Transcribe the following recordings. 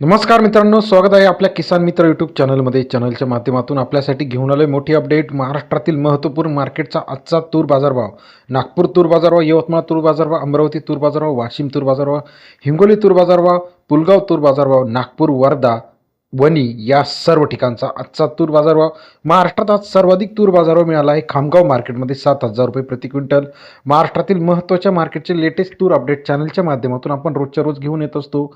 नमस्कार मित्रांनो स्वागत आहे आपल्या किसान मित्र यूट्यूब चॅनलमध्ये. चॅनलच्या माध्यमातून आपल्यासाठी घेऊन आलोय मोठी अपडेट. महाराष्ट्रातील महत्त्वपूर्ण मार्केटचा आजचा तूर बाजारभाव. नागपूर तूर बाजारभाव यवतमाळ तूर बाजारभाव अमरावती तूर बाजारभाव वाशिम तूर बाजारभाव हिंगोली तूर बाजारभाव पुलगाव तूर बाजारभाव नागपूर वर्धा वणी या सर्व ठिकाणचा आजचा तूर बाजारभाव. महाराष्ट्रात आज सर्वाधिक तूर बाजारभाव मिळाला आहे. खामगाव मार्केटमध्ये सात हजार रुपये प्रति क्विंटल. महाराष्ट्रातील महत्त्वाच्या मार्केटचे लेटेस्ट तूर अपडेट चॅनलच्या माध्यमातून आपण रोजच्या रोज घेऊन येत असतो.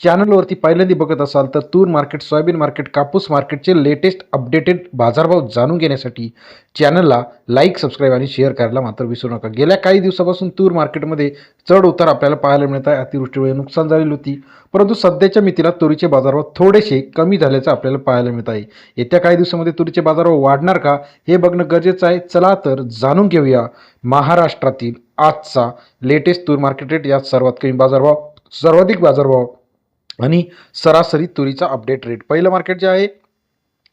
चॅनलवरती पहिल्यांदा बघत असाल तर तूर मार्केट सोयाबीन मार्केट कापूस मार्केटचे लेटेस्ट अपडेटेड बाजारभाव जाणून घेण्यासाठी चॅनलला लाईक सबस्क्राईब आणि शेअर करायला मात्र विसरू नका. गेल्या काही दिवसापासून तूर मार्केटमध्ये चढ उतार आपल्याला पाहायला मिळत आहे. अतिवृष्टीमुळे नुकसान झालेली होती. परंतु सध्याच्या मितीला तुरीचे बाजारभाव थोडेसे कमी झाल्याचं आपल्याला पाहायला मिळत आहे. येत्या काही दिवसामध्ये तुरीचे बाजारभाव वाढणार का हे बघणं गरजेचं आहे. चला तर जाणून घेऊया महाराष्ट्रातील आजचा लेटेस्ट तूर मार्केट रेट यात सर्वात कमी बाजारभाव सर्वाधिक बाजारभाव आणि सरासरी तुरीचा अपडेट रेट पहिलं मार्केट जे आहे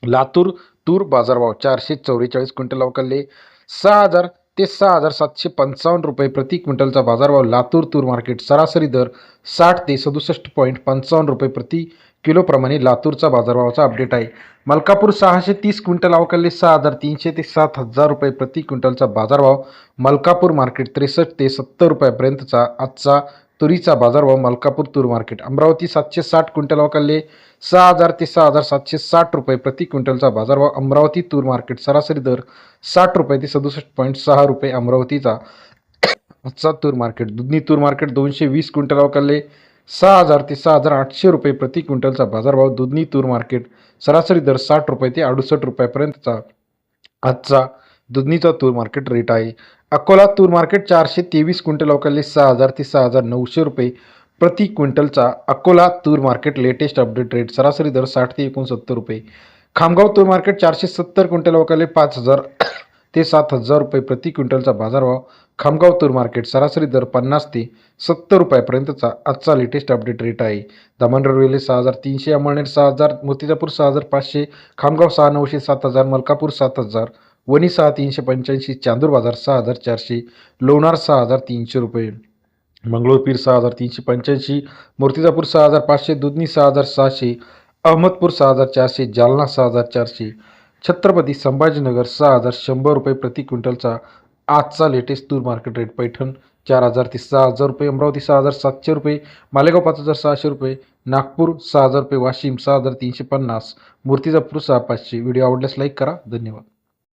लातूर तूर बाजारभाव चारशे चौवेचाळीस क्विंटल अवकालले सहा हजार ते सहा हजार सातशे पंचावन्न रुपये प्रति क्विंटलचा बाजारभाव लातूर तूर मार्केट सरासरी दर साठ ते सदुसष्ट पॉईंट पंचावन्न रुपये प्रति किलोप्रमाणे लातूरचा बाजारभावाचा अपडेट आहे. मलकापूर सहाशे तीस क्विंटल अवकालले सहा हजार तीनशे ते सात हजार रुपये प्रति क्विंटलचा बाजारभाव. मलकापूर मार्केट त्रेसष्ट ते सत्तर रुपयापर्यंतचा आजचा तुरीचा बाजारभाव मलकापूर तूर मार्केट. अमरावती सातशे साठ क्विंटल अवकालले सहा हजार ते सहा हजार सातशे साठ रुपये प्रति क्विंटलचा बाजारभाव अमरावती तूर मार्केट. सरासरी दर साठ रुपये ते सदुसष्ट पॉईंट सहा रुपये अमरावतीचा आजचा तूर मार्केट. दुधनी तूर मार्केट दोनशे वीस क्विंटल अवकालले सहा हजार ते सहा हजार आठशे रुपये प्रति क्विंटलचा बाजारभाव दुधनी तूर मार्केट. सरासरी दर साठ रुपये ते अडुसष्ट रुपयापर्यंतचा आजचा दुधनीचा तूर मार्केट रेट आहे. अकोला तूर मार्केट चारशे तेवीस क्विंटल अवकालले सहा हजार ते सहा हजार नऊशे रुपये. प्रति क्विंटलचा अकोला तूर मार्केट लेटेस्ट अपडेट रेट सरासरी दर साठ ते एकोणसत्तर रुपये. खामगाव तूर मार्केट चारशे सत्तर क्विंटल अवकालले पाच हजार ते सात हजार रुपये प्रति क्विंटलचा बाजारभाव. खामगाव तूर मार्केट सरासरी दर पन्नास ते सत्तर रुपयापर्यंतचा आजचा लेटेस्ट अपडेट रेट आहे. दामनर रेल्वे सहा हजार तीनशे अमळनेर सहा हजार मूर्तिजापूर सहा हजार पाचशे खामगाव सहा नऊशे सात हजार मलकापूर सात हजार वणी सहा तीनशे पंच्याऐंशी चांदूर बाजार सहा हजार चारशे लोणार सहा हजार तीनशे रुपये मंगळूरपीर सहा हजार तीनशे पंच्याऐंशी मूर्तिजापूर सहा हजार पाचशे दुधनी सहा हजार सहाशे अहमदपूर सहा हजार चारशे जालना सहा हजार चारशे छत्रपती संभाजीनगर सहा हजार शंभर रुपये प्रति क्विंटलचा आजचा लेटेस्ट तूर मार्केट रेट पैठण चार हजार ते सहा हजार रुपये अमरावती सहा हजार सातशे रुपये मालेगाव पाच हजार सहाशे रुपये नागपूर सहा हजार रुपये वाशिम सहा हजार तीनशे पन्नास मूर्तिजापूर सहा पाचशे व्हिडिओ आवडल्यास लाईक करा धन्यवाद